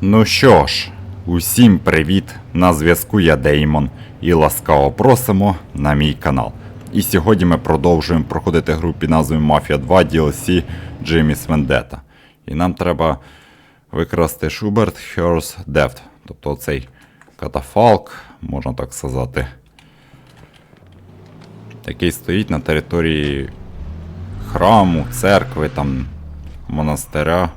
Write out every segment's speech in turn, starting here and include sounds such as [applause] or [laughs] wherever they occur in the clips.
Ну що ж, усім привіт! На зв'язку я Деймон і ласкаво просимо на мій канал. І сьогодні ми продовжуємо проходити гру під назвою Mafia 2 DLC Jimmy's Vendetta. І нам треба викрасти Schubert Hear's Deft, тобто цей катафалк, можна так сказати, який стоїть на території храму, церкви, там, монастиря.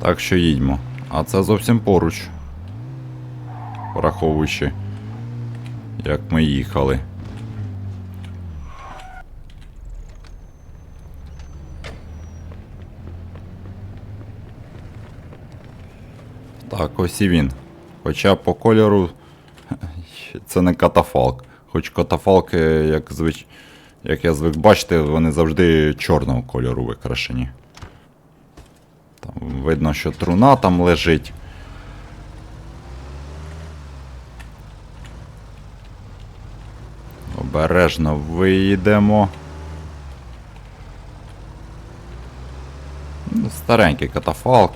Так що їдьмо. А це зовсім поруч. Враховуючи, як ми їхали. Так, ось і він. Хоча по кольору [laughs] це не катафалк. Хоч катафалки, як звич... як я звик бачити, вони завжди чорного кольору викрашені. Видно, що труна там лежить. Обережно виїдемо. Ну, Старенький катафалк.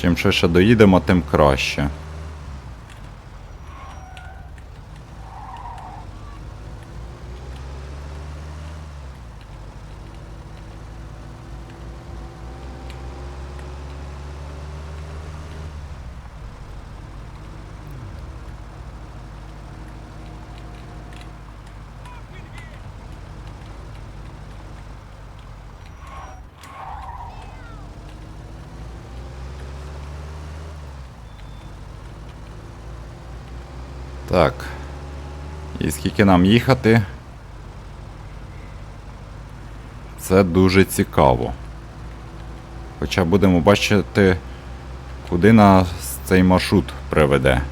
Чим швидше доїдемо, тим краще. Так. І скільки нам їхати? Це дуже цікаво. Хоча будемо бачити, куди нас цей маршрут приведе.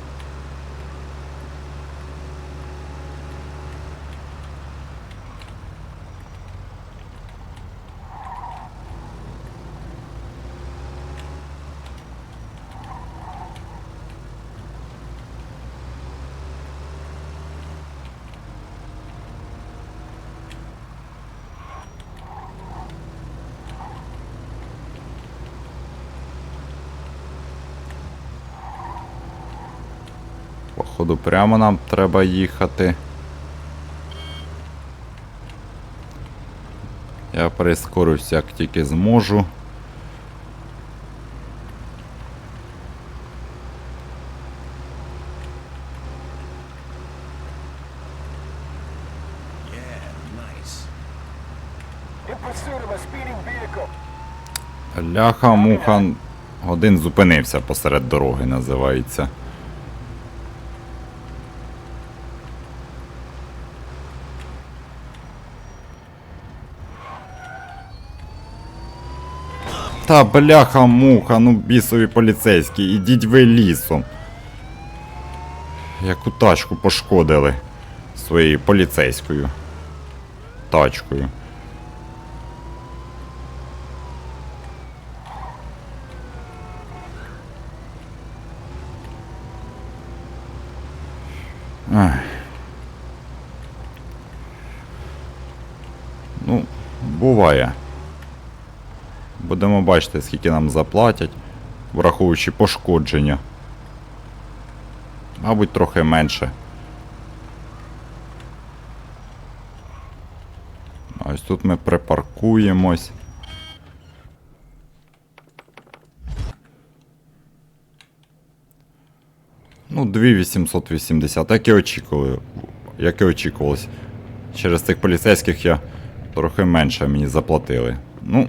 Походу, прямо нам треба їхати. Я прискорюсь як тільки зможу. Ляха муха. Один зупинився посеред дороги, називається. Та бляха муха, ну бісові поліцейські, ідіть ви лісом. Яку тачку пошкодили своєю поліцейською тачкою. Ай. Ну, буває. Будемо бачити, скільки нам заплатять, враховуючи пошкодження. Мабуть, трохи менше. Ось тут ми припаркуємось. Ну, 2880, як і очікували. Як і очікувалось. Через цих поліцейських я трохи менше мені заплатили. Ну,